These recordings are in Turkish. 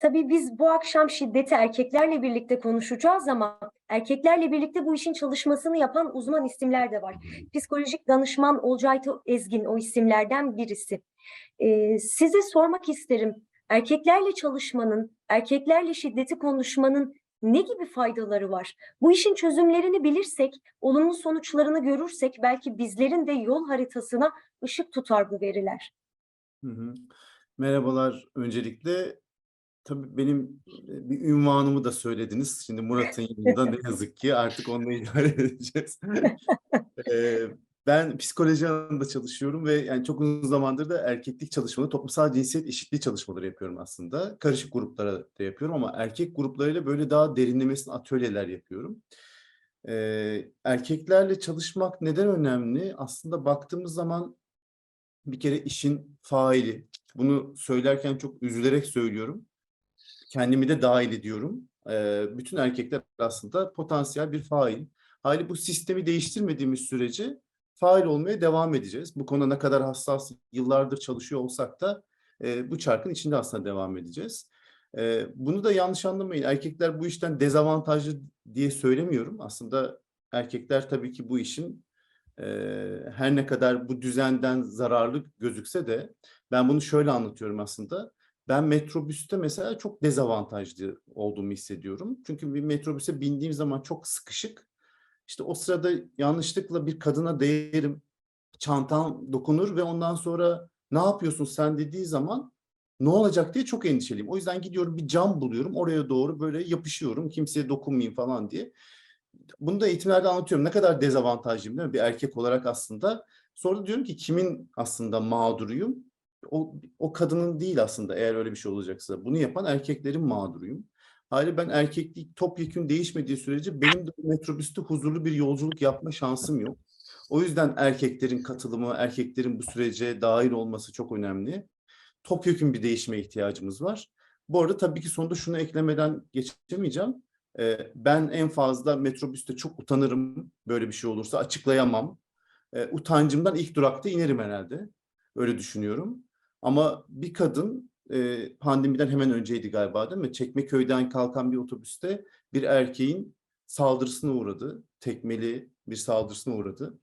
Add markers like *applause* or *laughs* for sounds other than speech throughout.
Tabii biz bu akşam şiddeti erkeklerle birlikte konuşacağız ama erkeklerle birlikte bu işin çalışmasını yapan uzman isimler de var. Psikolojik danışman Olcay Ezgin o isimlerden birisi. Ee, size sormak isterim. Erkeklerle çalışmanın, erkeklerle şiddeti konuşmanın ne gibi faydaları var? Bu işin çözümlerini bilirsek, olumlu sonuçlarını görürsek belki bizlerin de yol haritasına ışık tutar bu veriler. Hı hı. Merhabalar öncelikle. Tabii benim e, bir ünvanımı da söylediniz. Şimdi Murat'ın yanında ne yazık ki artık onunla *laughs* idare edeceğiz. *laughs* Ben psikoloji alanında çalışıyorum ve yani çok uzun zamandır da erkeklik çalışmaları, toplumsal cinsiyet eşitliği çalışmaları yapıyorum aslında. Karışık gruplara da yapıyorum ama erkek gruplarıyla böyle daha derinlemesine atölyeler yapıyorum. Erkeklerle çalışmak neden önemli? Aslında baktığımız zaman bir kere işin faili. Bunu söylerken çok üzülerek söylüyorum. Kendimi de dahil ediyorum. Bütün erkekler aslında potansiyel bir fail. Hali bu sistemi değiştirmediğimiz sürece fail olmaya devam edeceğiz. Bu konuda ne kadar hassas yıllardır çalışıyor olsak da bu çarkın içinde aslında devam edeceğiz. Bunu da yanlış anlamayın. Erkekler bu işten dezavantajlı diye söylemiyorum. Aslında erkekler tabii ki bu işin her ne kadar bu düzenden zararlı gözükse de ben bunu şöyle anlatıyorum aslında. Ben metrobüste mesela çok dezavantajlı olduğumu hissediyorum. Çünkü bir metrobüse bindiğim zaman çok sıkışık. İşte o sırada yanlışlıkla bir kadına değerim, çantam dokunur ve ondan sonra ne yapıyorsun sen dediği zaman ne olacak diye çok endişeliyim. O yüzden gidiyorum bir cam buluyorum, oraya doğru böyle yapışıyorum, kimseye dokunmayayım falan diye. Bunu da eğitimlerde anlatıyorum. Ne kadar dezavantajlıyım değil mi? Bir erkek olarak aslında. Sonra diyorum ki kimin aslında mağduruyum? O, o kadının değil aslında eğer öyle bir şey olacaksa. Bunu yapan erkeklerin mağduruyum. Hali ben erkeklik topyekün değişmediği sürece benim de metrobüste huzurlu bir yolculuk yapma şansım yok. O yüzden erkeklerin katılımı, erkeklerin bu sürece dahil olması çok önemli. Topyekün bir değişime ihtiyacımız var. Bu arada tabii ki sonunda şunu eklemeden geçemeyeceğim. Ee, ben en fazla metrobüste çok utanırım böyle bir şey olursa açıklayamam. Ee, utancımdan ilk durakta inerim herhalde. Öyle düşünüyorum. Ama bir kadın e, pandemiden hemen önceydi galiba değil mi? Çekmeköy'den kalkan bir otobüste bir erkeğin saldırısına uğradı. Tekmeli bir saldırısına uğradı.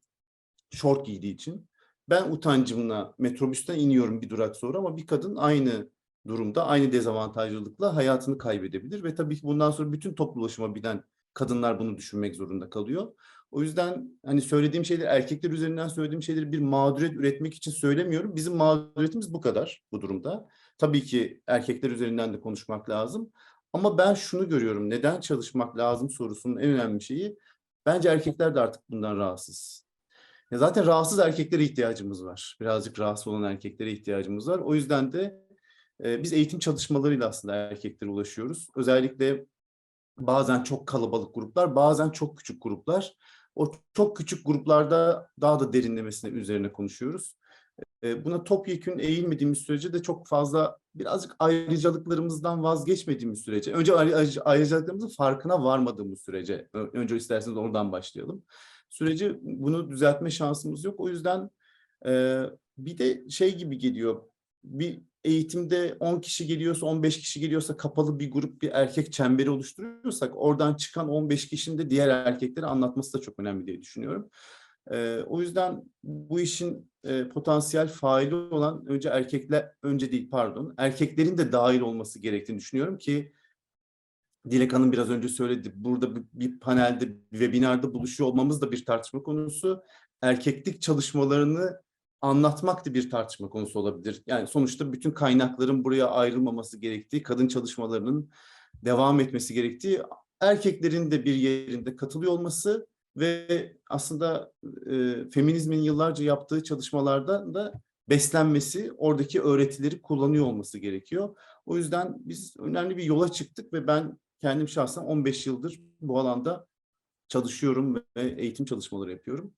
Şort giydiği için. Ben utancımla metrobüsten iniyorum bir durak sonra ama bir kadın aynı durumda, aynı dezavantajlılıkla hayatını kaybedebilir ve tabii ki bundan sonra bütün toplu ulaşıma binen kadınlar bunu düşünmek zorunda kalıyor. O yüzden hani söylediğim şeyler erkekler üzerinden söylediğim şeyleri bir mağduriyet üretmek için söylemiyorum. Bizim mağduriyetimiz bu kadar bu durumda. Tabii ki erkekler üzerinden de konuşmak lazım. Ama ben şunu görüyorum. Neden çalışmak lazım sorusunun en önemli şeyi. Bence erkekler de artık bundan rahatsız. Ya zaten rahatsız erkeklere ihtiyacımız var. Birazcık rahatsız olan erkeklere ihtiyacımız var. O yüzden de e, biz eğitim çalışmalarıyla aslında erkeklere ulaşıyoruz. Özellikle bazen çok kalabalık gruplar, bazen çok küçük gruplar. O çok küçük gruplarda daha da derinlemesine üzerine konuşuyoruz. E, buna topyekün eğilmediğimiz sürece de çok fazla birazcık ayrıcalıklarımızdan vazgeçmediğimiz sürece, önce ayrı- ayrıcalıklarımızın farkına varmadığımız sürece, önce isterseniz oradan başlayalım. Süreci bunu düzeltme şansımız yok. O yüzden bir de şey gibi geliyor, bir eğitimde 10 kişi geliyorsa, 15 kişi geliyorsa kapalı bir grup, bir erkek çemberi oluşturuyorsak oradan çıkan 15 kişinin de diğer erkeklere anlatması da çok önemli diye düşünüyorum. Ee, o yüzden bu işin e, potansiyel faili olan önce erkekler, önce değil pardon, erkeklerin de dahil olması gerektiğini düşünüyorum ki Dilek Hanım biraz önce söyledi. Burada bir, bir panelde, bir webinarda buluşuyor olmamız da bir tartışma konusu. Erkeklik çalışmalarını anlatmak da bir tartışma konusu olabilir. Yani sonuçta bütün kaynakların buraya ayrılmaması gerektiği, kadın çalışmalarının devam etmesi gerektiği, erkeklerin de bir yerinde katılıyor olması ve aslında e, feminizmin yıllarca yaptığı çalışmalarda da beslenmesi, oradaki öğretileri kullanıyor olması gerekiyor. O yüzden biz önemli bir yola çıktık ve ben kendim şahsen 15 yıldır bu alanda çalışıyorum ve eğitim çalışmaları yapıyorum.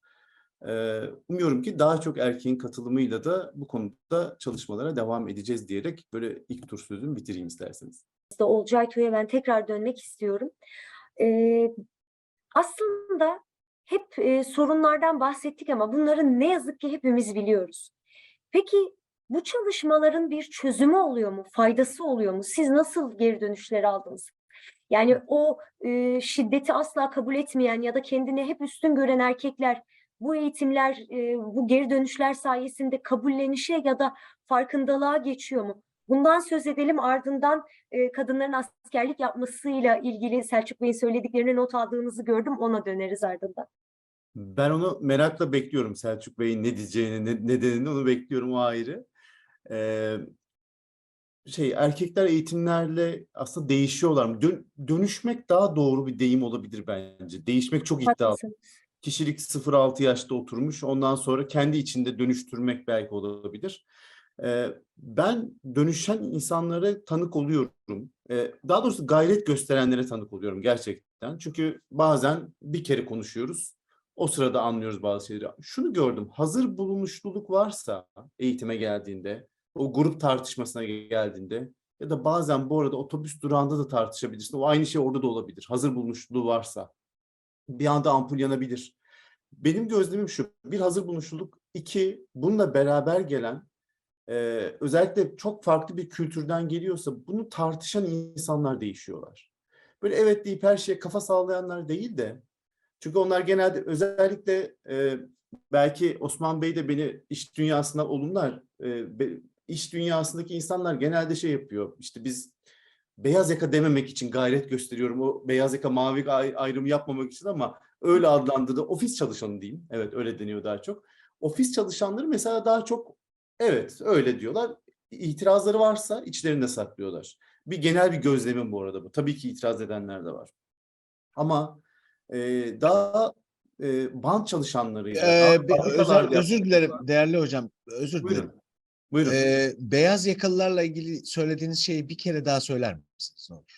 Umuyorum ki daha çok erkeğin katılımıyla da bu konuda çalışmalara devam edeceğiz diyerek böyle ilk tur sözümü bitireyim isterseniz. Olcay Köy'e ben tekrar dönmek istiyorum. Aslında hep sorunlardan bahsettik ama bunları ne yazık ki hepimiz biliyoruz. Peki Bu çalışmaların bir çözümü oluyor mu? Faydası oluyor mu? Siz nasıl geri dönüşler aldınız? Yani o e, şiddeti asla kabul etmeyen ya da kendini hep üstün gören erkekler bu eğitimler, e, bu geri dönüşler sayesinde kabullenişe ya da farkındalığa geçiyor mu? Bundan söz edelim ardından e, kadınların askerlik yapmasıyla ilgili Selçuk Bey'in söylediklerini not aldığınızı gördüm. Ona döneriz ardından. Ben onu merakla bekliyorum Selçuk Bey'in ne diyeceğini, ne, nedenini onu bekliyorum o ayrı. Ee, şey erkekler eğitimlerle aslında değişiyorlar mı? Dön- dönüşmek daha doğru bir deyim olabilir bence. Değişmek çok iddialı. Haklısınız. Kişilik 0-6 yaşta oturmuş. Ondan sonra kendi içinde dönüştürmek belki olabilir. Ee, ben dönüşen insanlara tanık oluyorum. Ee, daha doğrusu gayret gösterenlere tanık oluyorum gerçekten. Çünkü bazen bir kere konuşuyoruz. O sırada anlıyoruz bazı şeyleri. Şunu gördüm. Hazır bulunuşluluk varsa eğitime geldiğinde, o grup tartışmasına geldiğinde ya da bazen bu arada otobüs durağında da tartışabilirsin. O aynı şey orada da olabilir. Hazır bulunuşluluğu varsa. Bir anda ampul yanabilir. Benim gözlemim şu. Bir hazır bulunuşluluk. iki bununla beraber gelen e, özellikle çok farklı bir kültürden geliyorsa bunu tartışan insanlar değişiyorlar. Böyle evet deyip her şeye kafa sallayanlar değil de çünkü onlar genelde özellikle e, belki Osman Bey de beni iş dünyasına olumlar. E, be- iş dünyasındaki insanlar genelde şey yapıyor. İşte biz beyaz yaka dememek için gayret gösteriyorum. O beyaz yaka mavi ay- ayrımı yapmamak için ama öyle adlandırdı. Ofis çalışanı diyeyim. Evet öyle deniyor daha çok. Ofis çalışanları mesela daha çok evet öyle diyorlar. İtirazları varsa içlerinde saklıyorlar. Bir genel bir gözlemim bu arada bu. Tabii ki itiraz edenler de var. Ama e, daha e, band çalışanlarıyla, daha Ee, bir- özür, özür dilerim değerli hocam. Özür dilerim. Buyurun. Ee, beyaz yakalılarla ilgili söylediğiniz şeyi bir kere daha söyler misiniz? ne olur?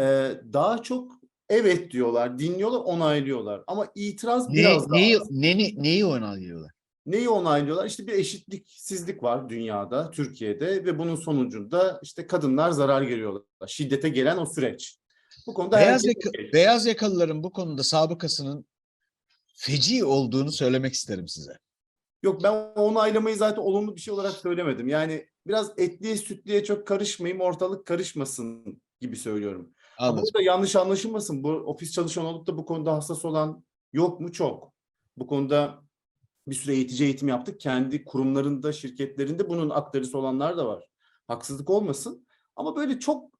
Ee, daha çok evet diyorlar, dinliyorlar, onaylıyorlar. Ama itiraz Ne, biraz daha neyi, az. neyi onaylıyorlar? Neyi onaylıyorlar? İşte bir eşitliksizlik var dünyada, Türkiye'de ve bunun sonucunda işte kadınlar zarar görüyorlar. Şiddete gelen o süreç. Bu konuda Beyaz, yaka- beyaz yakalıların bu konuda sabıkasının feci olduğunu söylemek isterim size. Yok ben onaylamayı zaten olumlu bir şey olarak söylemedim. Yani biraz etliye sütlüye çok karışmayayım, ortalık karışmasın gibi söylüyorum. Ama Anladım. burada yanlış anlaşılmasın. Bu ofis çalışanı olup da bu konuda hassas olan yok mu? Çok. Bu konuda bir süre eğitici eğitim yaptık. Kendi kurumlarında, şirketlerinde bunun aktarısı olanlar da var. Haksızlık olmasın. Ama böyle çok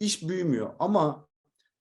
iş büyümüyor. Ama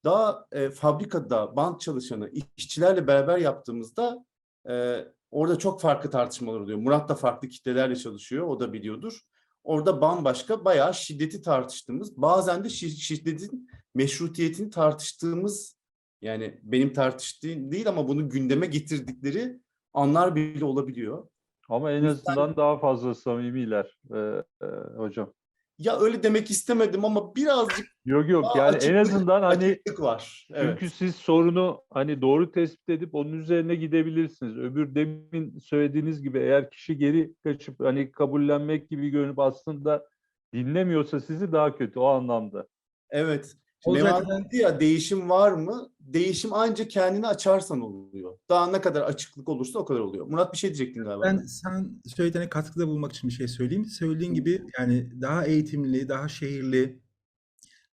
daha e, fabrikada band çalışanı, işçilerle beraber yaptığımızda e, orada çok farklı tartışmalar oluyor. Murat da farklı kitlelerle çalışıyor. O da biliyordur. Orada bambaşka bayağı şiddeti tartıştığımız, bazen de şi- şiddetin meşrutiyetini tartıştığımız yani benim tartıştığım değil ama bunu gündeme getirdikleri anlar bile olabiliyor. Ama en azından daha fazla samimiler e, e, hocam. Ya öyle demek istemedim ama birazcık *laughs* Yok yok yani en azından hani var. Evet. çünkü siz sorunu hani doğru tespit edip onun üzerine gidebilirsiniz. Öbür demin söylediğiniz gibi eğer kişi geri kaçıp hani kabullenmek gibi görünüp aslında dinlemiyorsa sizi daha kötü o anlamda. Evet. O Mevan zaten- dedi ya değişim var mı? Değişim ancak kendini açarsan oluyor. Daha ne kadar açıklık olursa o kadar oluyor. Murat bir şey diyecektin galiba. Ben sen söylediğine katkıda bulmak için bir şey söyleyeyim. Söylediğin gibi yani daha eğitimli, daha şehirli,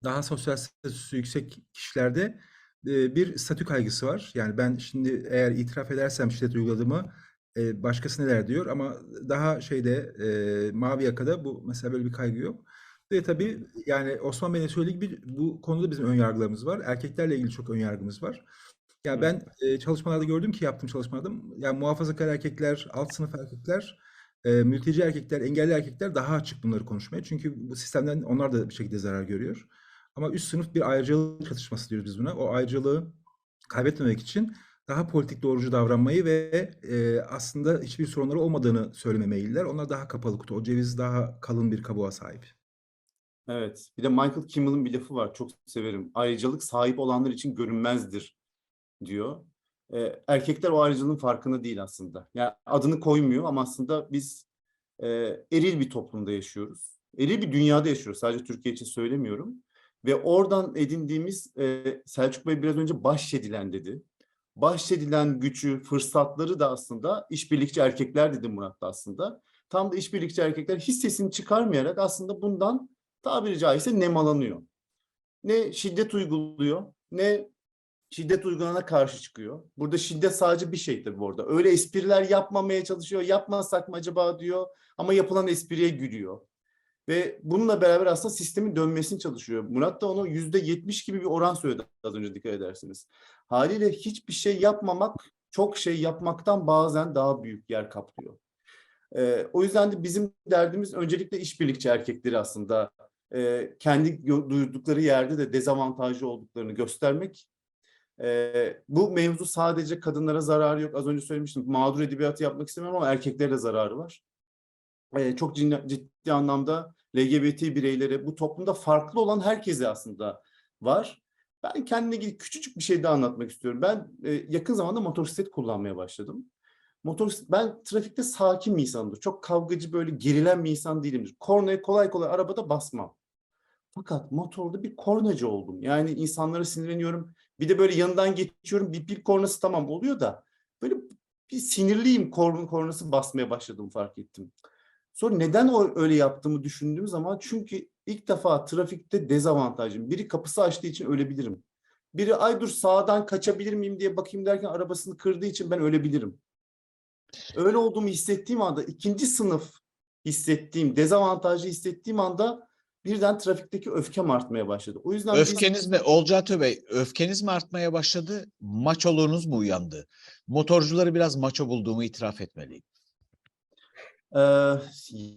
daha sosyal statüsü yüksek kişilerde e, bir statü kaygısı var. Yani ben şimdi eğer itiraf edersem şiddet uyguladığımı e, başkası neler diyor ama daha şeyde e, mavi yakada bu mesela böyle bir kaygı yok. Ve tabii yani Osman Bey'in söylediği gibi bu konuda bizim ön yargılarımız var. Erkeklerle ilgili çok ön yargımız var. Ya Hı. ben e, çalışmalarda gördüm ki yaptığım çalışmalarda yani muhafazakar erkekler, alt sınıf erkekler, e, mülteci erkekler, engelli erkekler daha açık bunları konuşmaya. Çünkü bu sistemden onlar da bir şekilde zarar görüyor. Ama üst sınıf bir ayrıcalık çatışması diyoruz biz buna. O ayrıcalığı kaybetmemek için daha politik doğrucu davranmayı ve e, aslında hiçbir sorunları olmadığını söyleme meyilliler. Onlar daha kapalı kutu. O ceviz daha kalın bir kabuğa sahip. Evet. Bir de Michael Kimmel'ın bir lafı var. Çok severim. Ayrıcalık sahip olanlar için görünmezdir diyor. Ee, erkekler o ayrıcalığın farkında değil aslında. Yani adını koymuyor ama aslında biz e, eril bir toplumda yaşıyoruz. Eril bir dünyada yaşıyoruz. Sadece Türkiye için söylemiyorum. Ve oradan edindiğimiz e, Selçuk Bey biraz önce bahşedilen dedi. Bahşedilen gücü, fırsatları da aslında işbirlikçi erkekler dedi Murat da aslında. tam da işbirlikçi erkekler hiç sesini çıkarmayarak aslında bundan tabiri caizse nemalanıyor. Ne şiddet uyguluyor, ne şiddet uygulanana karşı çıkıyor. Burada şiddet sadece bir şey tabii orada. Öyle espriler yapmamaya çalışıyor. Yapmasak mı acaba diyor. Ama yapılan espriye gülüyor. Ve bununla beraber aslında sistemin dönmesini çalışıyor. Murat da onu yüzde yetmiş gibi bir oran söyledi az önce dikkat edersiniz. Haliyle hiçbir şey yapmamak çok şey yapmaktan bazen daha büyük yer kaplıyor. Ee, o yüzden de bizim derdimiz öncelikle işbirlikçi erkekleri aslında e, kendi duydukları yerde de dezavantajlı olduklarını göstermek. Ee, bu mevzu sadece kadınlara zararı yok. Az önce söylemiştim mağdur edebiyatı yapmak istemiyorum ama erkeklere de zararı var. Ee, çok ciddi, anlamda LGBT bireylere, bu toplumda farklı olan herkese aslında var. Ben kendine ilgili küçücük bir şey daha anlatmak istiyorum. Ben e, yakın zamanda motosiklet kullanmaya başladım. Motosiklet, ben trafikte sakin bir insanımdır. Çok kavgacı böyle gerilen bir insan değilimdir. Kornaya kolay kolay arabada basmam. Fakat motorda bir kornacı oldum. Yani insanlara sinirleniyorum. Bir de böyle yanından geçiyorum. Bir pil kornası tamam oluyor da böyle bir sinirliyim korna kornası basmaya başladım fark ettim. Sonra neden öyle yaptığımı düşündüğüm zaman çünkü ilk defa trafikte dezavantajım. Biri kapısı açtığı için ölebilirim. Biri ay dur sağdan kaçabilir miyim diye bakayım derken arabasını kırdığı için ben ölebilirim. Öyle olduğumu hissettiğim anda ikinci sınıf hissettiğim, dezavantajlı hissettiğim anda birden trafikteki öfkem artmaya başladı. O yüzden biz- Öfkeniz mi Olcay Bey, öfkeniz mi artmaya başladı? Maçoluğunuz mu uyandı? Motorcuları biraz maço bulduğumu itiraf etmeliyim. Ee,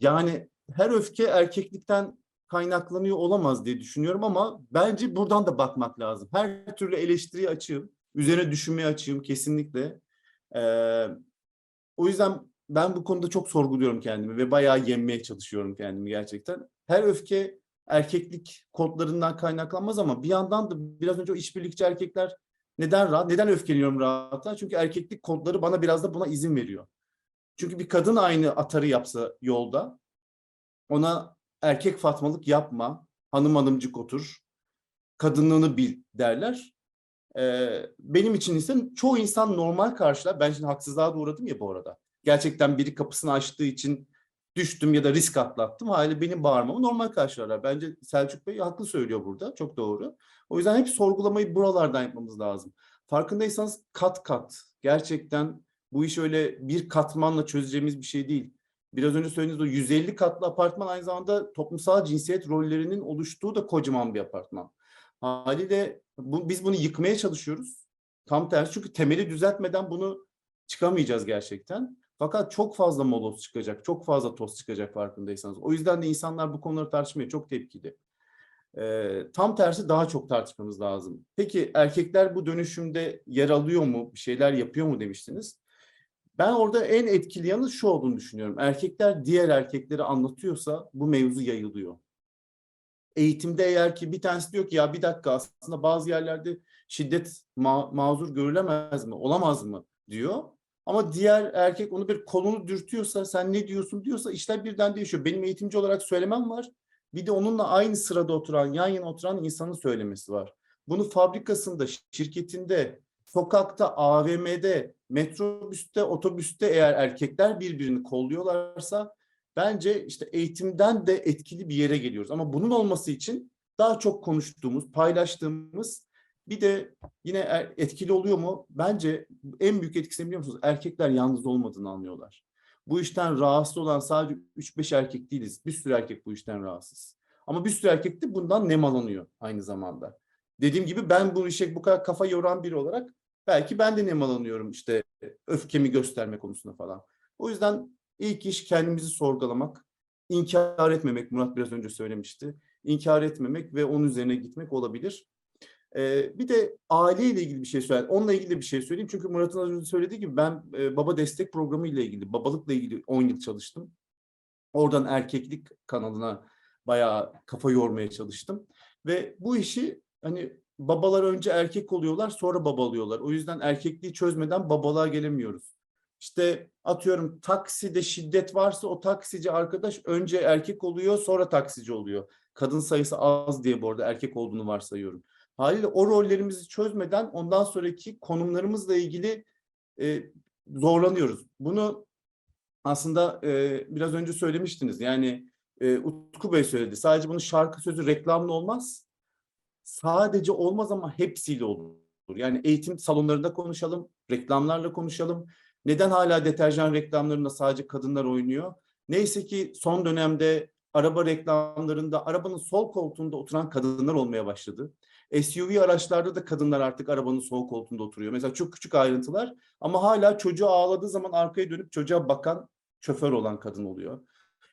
yani her öfke erkeklikten kaynaklanıyor olamaz diye düşünüyorum ama bence buradan da bakmak lazım. Her türlü eleştiriye açığım, üzerine düşünmeye açığım kesinlikle. Ee, o yüzden ben bu konuda çok sorguluyorum kendimi ve bayağı yenmeye çalışıyorum kendimi gerçekten. Her öfke erkeklik kodlarından kaynaklanmaz ama bir yandan da biraz önce o işbirlikçi erkekler neden rahat, neden öfkeleniyorum rahatla? Çünkü erkeklik kodları bana biraz da buna izin veriyor. Çünkü bir kadın aynı atarı yapsa yolda ona erkek fatmalık yapma, hanım hanımcık otur, kadınlığını bil derler. Ee, benim için ise çoğu insan normal karşılar. Ben şimdi haksızlığa da uğradım ya bu arada. Gerçekten biri kapısını açtığı için düştüm ya da risk atlattım. Hali benim bağırmamı normal karşılarlar. Bence Selçuk Bey haklı söylüyor burada. Çok doğru. O yüzden hep sorgulamayı buralardan yapmamız lazım. Farkındaysanız kat kat gerçekten bu iş öyle bir katmanla çözeceğimiz bir şey değil. Biraz önce söylediğiniz o 150 katlı apartman aynı zamanda toplumsal cinsiyet rollerinin oluştuğu da kocaman bir apartman. Haliyle bu, biz bunu yıkmaya çalışıyoruz. Tam tersi çünkü temeli düzeltmeden bunu çıkamayacağız gerçekten. Fakat çok fazla moloz çıkacak, çok fazla toz çıkacak farkındaysanız. O yüzden de insanlar bu konuları tartışmaya çok tepkili. Ee, tam tersi daha çok tartışmamız lazım. Peki erkekler bu dönüşümde yer alıyor mu, bir şeyler yapıyor mu demiştiniz. Ben orada en etkili yanı şu olduğunu düşünüyorum. Erkekler diğer erkekleri anlatıyorsa bu mevzu yayılıyor. Eğitimde eğer ki bir tanesi diyor ki ya bir dakika aslında bazı yerlerde şiddet ma- mazur görülemez mi, olamaz mı diyor. Ama diğer erkek onu bir kolunu dürtüyorsa sen ne diyorsun diyorsa işler birden değişiyor. Benim eğitimci olarak söylemem var. Bir de onunla aynı sırada oturan, yan yana oturan insanın söylemesi var. Bunu fabrikasında, şirketinde, sokakta, AVM'de, metrobüste, otobüste eğer erkekler birbirini kolluyorlarsa bence işte eğitimden de etkili bir yere geliyoruz. Ama bunun olması için daha çok konuştuğumuz, paylaştığımız bir de yine er- etkili oluyor mu? Bence en büyük etkisini biliyor musunuz? Erkekler yalnız olmadığını anlıyorlar. Bu işten rahatsız olan sadece 3-5 erkek değiliz. Bir sürü erkek bu işten rahatsız. Ama bir sürü erkek de bundan nemalanıyor aynı zamanda. Dediğim gibi ben bu işe bu kadar kafa yoran biri olarak belki ben de nemalanıyorum işte öfkemi gösterme konusunda falan. O yüzden ilk iş kendimizi sorgulamak, inkar etmemek Murat biraz önce söylemişti. İnkar etmemek ve onun üzerine gitmek olabilir. Ee, bir de aileyle ilgili bir şey söyleyeyim. Onunla ilgili bir şey söyleyeyim. Çünkü Murat'ın az önce söylediği gibi ben e, baba destek programı ile ilgili, babalıkla ilgili 10 yıl çalıştım. Oradan erkeklik kanalına bayağı kafa yormaya çalıştım. Ve bu işi hani babalar önce erkek oluyorlar sonra baba oluyorlar. O yüzden erkekliği çözmeden babalığa gelemiyoruz. İşte atıyorum takside şiddet varsa o taksici arkadaş önce erkek oluyor sonra taksici oluyor. Kadın sayısı az diye bu arada erkek olduğunu varsayıyorum. Haliyle o rollerimizi çözmeden ondan sonraki konumlarımızla ilgili e, zorlanıyoruz. Bunu aslında e, biraz önce söylemiştiniz. Yani e, Utku Bey söyledi. Sadece bunun şarkı sözü reklamlı olmaz. Sadece olmaz ama hepsiyle olur. Yani eğitim salonlarında konuşalım, reklamlarla konuşalım. Neden hala deterjan reklamlarında sadece kadınlar oynuyor? Neyse ki son dönemde araba reklamlarında arabanın sol koltuğunda oturan kadınlar olmaya başladı. SUV araçlarda da kadınlar artık arabanın sol koltuğunda oturuyor. Mesela çok küçük ayrıntılar ama hala çocuğu ağladığı zaman arkaya dönüp çocuğa bakan şoför olan kadın oluyor.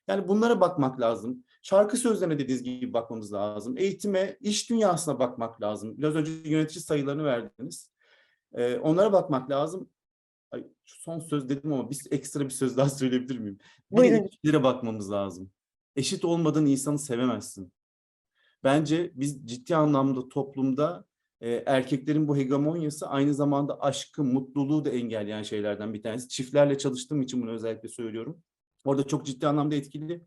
Yani bunlara bakmak lazım. Şarkı sözlerine dediğiniz gibi bakmamız lazım. Eğitime, iş dünyasına bakmak lazım. Biraz önce yönetici sayılarını verdiniz. Ee, onlara bakmak lazım. Ay, son söz dedim ama bir ekstra bir söz daha *laughs* söyleyebilir miyim? Bir Buyurun. ilişkilere bakmamız lazım. Eşit olmadığın insanı sevemezsin. Bence biz ciddi anlamda toplumda e, erkeklerin bu hegemonyası aynı zamanda aşkı, mutluluğu da engelleyen şeylerden bir tanesi. Çiftlerle çalıştığım için bunu özellikle söylüyorum. Orada çok ciddi anlamda etkili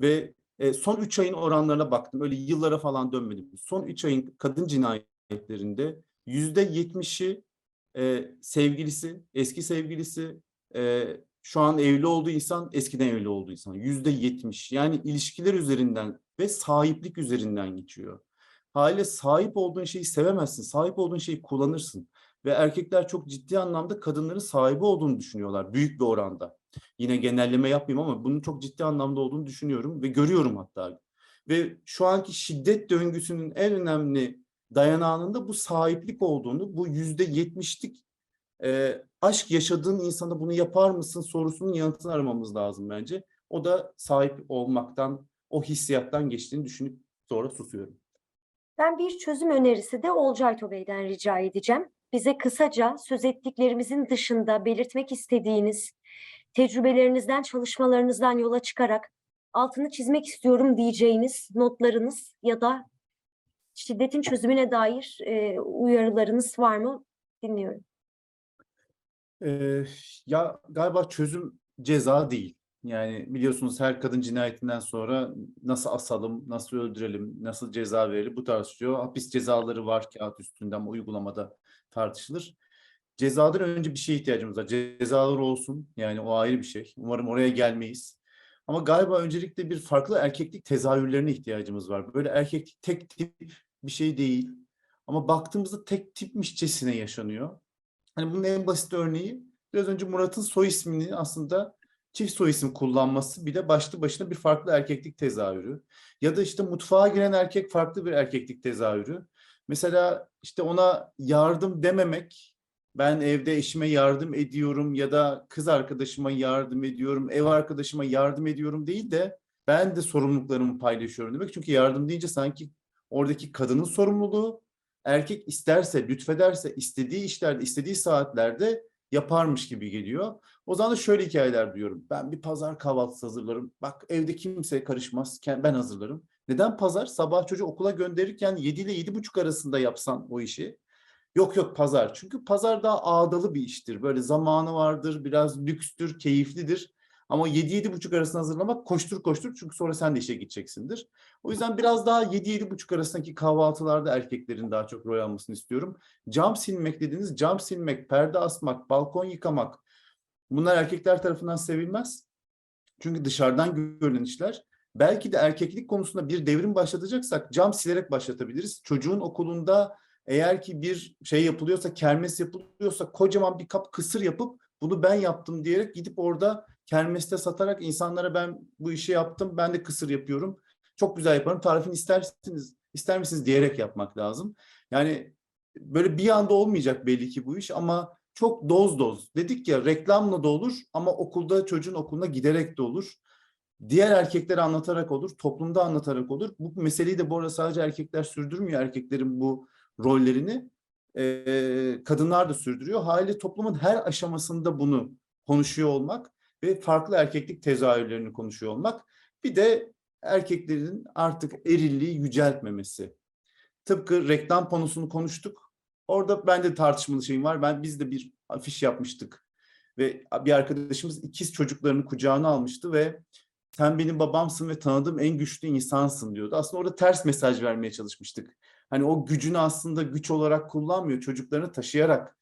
ve e, son 3 ayın oranlarına baktım. Öyle yıllara falan dönmedim. Son 3 ayın kadın cinayetlerinde %70'i e, sevgilisi, eski sevgilisi, e, şu an evli olduğu insan, eskiden evli olduğu insan. %70. Yani ilişkiler üzerinden ve sahiplik üzerinden geçiyor. Hale sahip olduğun şeyi sevemezsin. Sahip olduğun şeyi kullanırsın. Ve erkekler çok ciddi anlamda kadınların sahibi olduğunu düşünüyorlar. Büyük bir oranda. Yine genelleme yapmayayım ama bunun çok ciddi anlamda olduğunu düşünüyorum ve görüyorum hatta. Ve şu anki şiddet döngüsünün en önemli dayanağının bu sahiplik olduğunu, bu yüzde yetmişlik aşk yaşadığın insana bunu yapar mısın sorusunun yanıtını aramamız lazım bence. O da sahip olmaktan, o hissiyattan geçtiğini düşünüp sonra susuyorum. Ben bir çözüm önerisi de Olcayto Bey'den rica edeceğim. Bize kısaca söz ettiklerimizin dışında belirtmek istediğiniz tecrübelerinizden, çalışmalarınızdan yola çıkarak altını çizmek istiyorum diyeceğiniz notlarınız ya da şiddetin çözümüne dair e, uyarılarınız var mı? Dinliyorum. Ee, ya galiba çözüm ceza değil. Yani biliyorsunuz her kadın cinayetinden sonra nasıl asalım, nasıl öldürelim, nasıl ceza verelim bu tartışılıyor. Hapis cezaları var kağıt üstünde ama uygulamada tartışılır. Cezadan önce bir şeye ihtiyacımız var. Cezalar olsun yani o ayrı bir şey. Umarım oraya gelmeyiz. Ama galiba öncelikle bir farklı erkeklik tezahürlerine ihtiyacımız var. Böyle erkeklik tek tip bir şey değil. Ama baktığımızda tek tipmişçesine yaşanıyor. Hani bunun en basit örneği biraz önce Murat'ın soy ismini aslında çift soy isim kullanması bile başlı başına bir farklı erkeklik tezahürü. Ya da işte mutfağa giren erkek farklı bir erkeklik tezahürü. Mesela işte ona yardım dememek, ben evde eşime yardım ediyorum ya da kız arkadaşıma yardım ediyorum, ev arkadaşıma yardım ediyorum değil de ben de sorumluluklarımı paylaşıyorum demek. Çünkü yardım deyince sanki oradaki kadının sorumluluğu, erkek isterse, lütfederse, istediği işlerde, istediği saatlerde yaparmış gibi geliyor. O zaman da şöyle hikayeler duyuyorum. Ben bir pazar kahvaltısı hazırlarım. Bak evde kimse karışmaz. Ben hazırlarım. Neden pazar? Sabah çocuğu okula gönderirken 7 ile 7.30 arasında yapsan o işi. Yok yok pazar. Çünkü pazar daha ağdalı bir iştir. Böyle zamanı vardır, biraz lükstür, keyiflidir. Ama 7-7.30 arasında hazırlamak koştur koştur çünkü sonra sen de işe gideceksindir. O yüzden biraz daha 7-7.30 arasındaki kahvaltılarda erkeklerin daha çok rol almasını istiyorum. Cam silmek dediğiniz cam silmek, perde asmak, balkon yıkamak bunlar erkekler tarafından sevilmez. Çünkü dışarıdan görülen işler. Belki de erkeklik konusunda bir devrim başlatacaksak cam silerek başlatabiliriz. Çocuğun okulunda eğer ki bir şey yapılıyorsa, kermes yapılıyorsa kocaman bir kap kısır yapıp bunu ben yaptım diyerek gidip orada kermeste satarak insanlara ben bu işi yaptım, ben de kısır yapıyorum. Çok güzel yaparım. Tarifini istersiniz, ister misiniz diyerek yapmak lazım. Yani böyle bir anda olmayacak belli ki bu iş ama çok doz doz. Dedik ya reklamla da olur ama okulda çocuğun okuluna giderek de olur. Diğer erkeklere anlatarak olur, toplumda anlatarak olur. Bu meseleyi de bu arada sadece erkekler sürdürmüyor erkeklerin bu rollerini. Ee, kadınlar da sürdürüyor. Hali toplumun her aşamasında bunu konuşuyor olmak ve farklı erkeklik tezahürlerini konuşuyor olmak. Bir de erkeklerin artık erilliği yüceltmemesi. Tıpkı reklam panosunu konuştuk. Orada bende tartışmalı şeyim var. Ben biz de bir afiş yapmıştık ve bir arkadaşımız ikiz çocuklarını kucağına almıştı ve sen benim babamsın ve tanıdığım en güçlü insansın diyordu. Aslında orada ters mesaj vermeye çalışmıştık. Hani o gücünü aslında güç olarak kullanmıyor, çocuklarını taşıyarak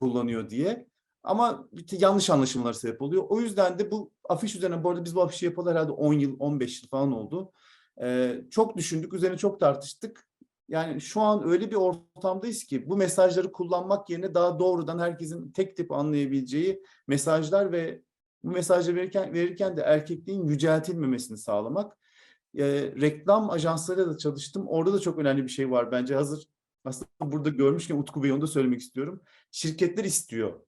kullanıyor diye. Ama yanlış anlaşılmalar sebep oluyor. O yüzden de bu afiş üzerine, bu arada biz bu afişi yapalı herhalde 10 yıl, 15 yıl falan oldu. Ee, çok düşündük, üzerine çok tartıştık. Yani şu an öyle bir ortamdayız ki bu mesajları kullanmak yerine daha doğrudan herkesin tek tip anlayabileceği mesajlar ve bu mesajları verirken, verirken de erkekliğin yüceltilmemesini sağlamak. Ee, reklam ajanslarıyla da çalıştım. Orada da çok önemli bir şey var bence. Hazır aslında burada görmüşken Utku Bey onu da söylemek istiyorum. Şirketler istiyor.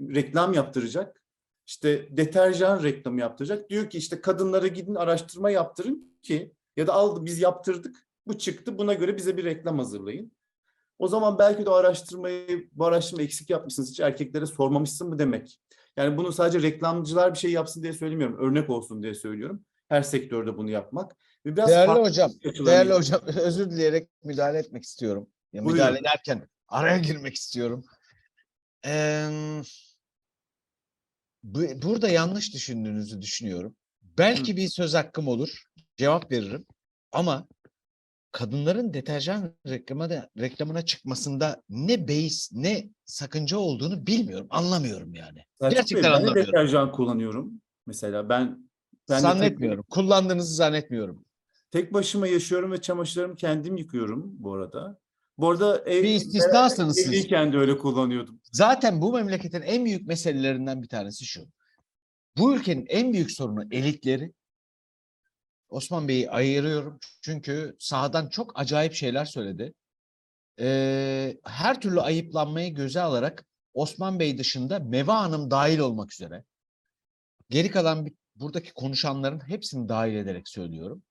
Reklam yaptıracak. İşte deterjan reklamı yaptıracak. Diyor ki işte kadınlara gidin araştırma yaptırın ki ya da aldı biz yaptırdık. Bu çıktı. Buna göre bize bir reklam hazırlayın. O zaman belki de o araştırmayı, bu araştırma eksik yapmışsınız. Hiç erkeklere sormamışsın mı demek. Yani bunu sadece reklamcılar bir şey yapsın diye söylemiyorum. Örnek olsun diye söylüyorum. Her sektörde bunu yapmak. Ve biraz Değerli hocam, değerli hocam *laughs* özür dileyerek müdahale etmek istiyorum. Ya Buyurun. müdahale ederken araya girmek istiyorum. Eee, bu- burada yanlış düşündüğünüzü düşünüyorum. Belki bir söz hakkım olur, cevap veririm. Ama kadınların deterjan reklamına, reklamına çıkmasında ne beis ne sakınca olduğunu bilmiyorum, anlamıyorum yani. Selçuk Bey, Gerçekten ben de anlamıyorum. deterjan kullanıyorum. Mesela ben ben de Zannetmiyorum. Kullandığınızı zannetmiyorum. Tek başıma yaşıyorum ve çamaşırlarımı kendim yıkıyorum bu arada. Bu arada ev, Bir istisnasınız siz. evliyken de öyle kullanıyordum. Zaten bu memleketin en büyük meselelerinden bir tanesi şu. Bu ülkenin en büyük sorunu elitleri. Osman Bey'i ayırıyorum çünkü sahadan çok acayip şeyler söyledi. Ee, her türlü ayıplanmayı göze alarak Osman Bey dışında Meva Hanım dahil olmak üzere geri kalan bir- buradaki konuşanların hepsini dahil ederek söylüyorum.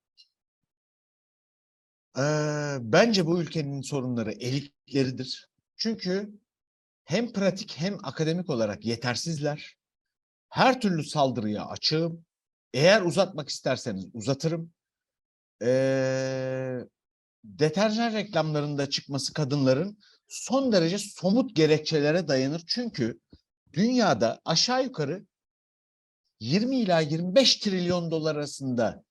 Ee, bence bu ülkenin sorunları elitleridir. Çünkü hem pratik hem akademik olarak yetersizler. Her türlü saldırıya açığım. Eğer uzatmak isterseniz uzatırım. Ee, deterjan reklamlarında çıkması kadınların son derece somut gerekçelere dayanır. Çünkü dünyada aşağı yukarı 20 ila 25 trilyon dolar arasında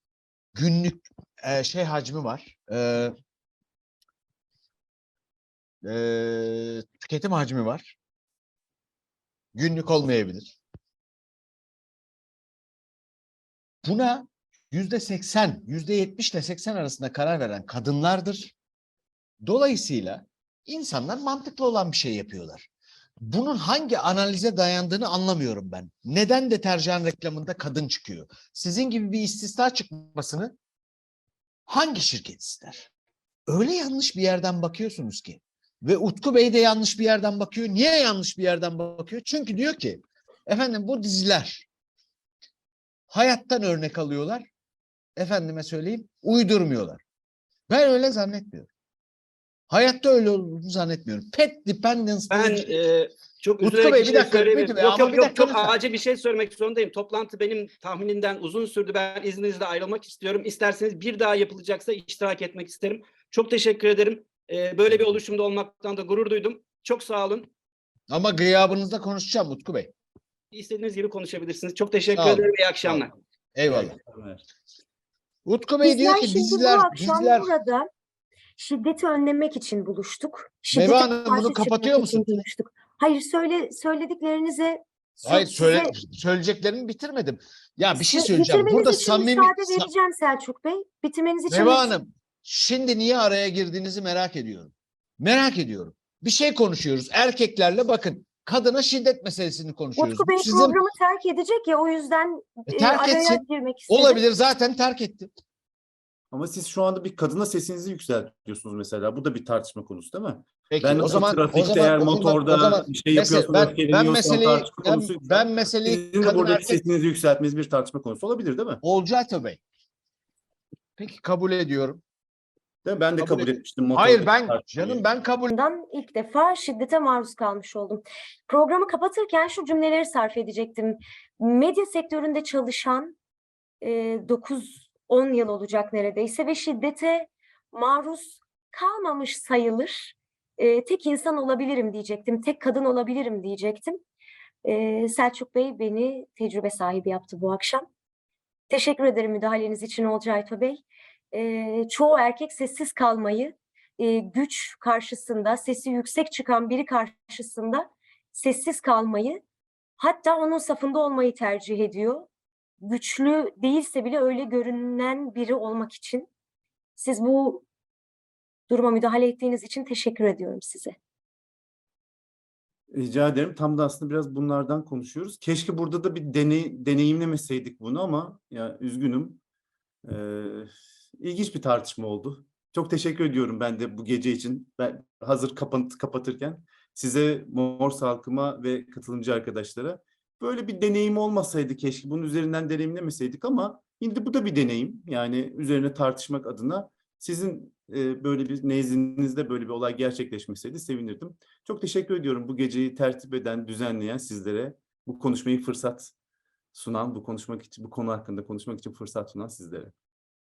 günlük e, şey hacmi var. E, e, tüketim hacmi var. Günlük olmayabilir. Buna yüzde 80, yüzde 70 ile 80 arasında karar veren kadınlardır. Dolayısıyla insanlar mantıklı olan bir şey yapıyorlar. Bunun hangi analize dayandığını anlamıyorum ben. Neden deterjan reklamında kadın çıkıyor? Sizin gibi bir istisna çıkmasını hangi şirket ister? Öyle yanlış bir yerden bakıyorsunuz ki. Ve Utku Bey de yanlış bir yerden bakıyor. Niye yanlış bir yerden bakıyor? Çünkü diyor ki efendim bu diziler hayattan örnek alıyorlar. Efendime söyleyeyim uydurmuyorlar. Ben öyle zannetmiyorum. Hayatta öyle olduğunu zannetmiyorum. Pet dependence Ben e, çok Utku üzülerek Bey, bir bir şey dakika, söyleyeyim. Utku Bey, Yok ama yok bir yok dakika çok lütfen. acil bir şey söylemek zorundayım. Toplantı benim tahminimden uzun sürdü. Ben izninizle ayrılmak istiyorum. İsterseniz bir daha yapılacaksa iştirak etmek isterim. Çok teşekkür ederim. E, böyle bir oluşumda olmaktan da gurur duydum. Çok sağ olun. Ama gıyabınızda konuşacağım Utku Bey. İstediğiniz gibi konuşabilirsiniz. Çok teşekkür Sağ olun. ederim. İyi akşamlar. Eyvallah. Utku Bey diyor Bizler ki şimdi diziler, bu akşam diziler burada şiddeti önlemek için buluştuk. Şiddete Hanım, bunu karşı çıkmak kapatıyor için musunuz? buluştuk. Hayır söyle söylediklerinize Hayır size- söyle, söyleyeceklerimi bitirmedim. Ya bir şey söyleyeceğim. bitirmeniz Burada için samimi müsaade sa- vereceğim Selçuk Bey. Bitirmeniz için müsaade- Hanım, şimdi niye araya girdiğinizi merak ediyorum. Merak ediyorum. Bir şey konuşuyoruz. Erkeklerle bakın. Kadına şiddet meselesini konuşuyoruz. Utku Bey sizin programı terk edecek ya o yüzden E, e, terk araya etsin. girmek istedim. olabilir zaten terk etti. Ama siz şu anda bir kadına sesinizi yükseltiyorsunuz mesela. Bu da bir tartışma konusu değil mi? Peki Ben o zaman trafikte o zaman, eğer motorda o zaman bir şey yapıyorsam, ben, ben meseleyi tartışma ben, ben meseleyi Sizin de kadın buradaki erkek sesinizi yükseltmeniz bir tartışma konusu olabilir değil mi? Olcay Bey. Peki kabul ediyorum. Değil mi? Ben de Kabul kabul et- etmiştim. motorda Hayır ben canım ben kabul Bundan ilk defa şiddete maruz kalmış oldum. Programı kapatırken şu cümleleri sarf edecektim. Medya sektöründe çalışan 9-10 yıl olacak neredeyse ve şiddete maruz kalmamış sayılır. E, tek insan olabilirim diyecektim, tek kadın olabilirim diyecektim. E, Selçuk Bey beni tecrübe sahibi yaptı bu akşam. Teşekkür ederim müdahaleniz için Olcay Ayto Bey. E, çoğu erkek sessiz kalmayı e, güç karşısında, sesi yüksek çıkan biri karşısında sessiz kalmayı, hatta onun safında olmayı tercih ediyor. Güçlü değilse bile öyle görünen biri olmak için. Siz bu duruma müdahale ettiğiniz için teşekkür ediyorum size. Rica ederim. Tam da aslında biraz bunlardan konuşuyoruz. Keşke burada da bir deney, deneyimlemeseydik bunu ama ya üzgünüm. Ee, ilginç bir tartışma oldu. Çok teşekkür ediyorum ben de bu gece için. Ben hazır kapat, kapatırken size Morse halkıma ve katılımcı arkadaşlara böyle bir deneyim olmasaydı keşke bunun üzerinden deneyimlemeseydik ama de bu da bir deneyim. Yani üzerine tartışmak adına sizin e, böyle bir nezdinizde böyle bir olay gerçekleşmeseydi sevinirdim. Çok teşekkür ediyorum bu geceyi tertip eden, düzenleyen sizlere. Bu konuşmayı fırsat sunan, bu konuşmak için, bu konu hakkında konuşmak için fırsat sunan sizlere.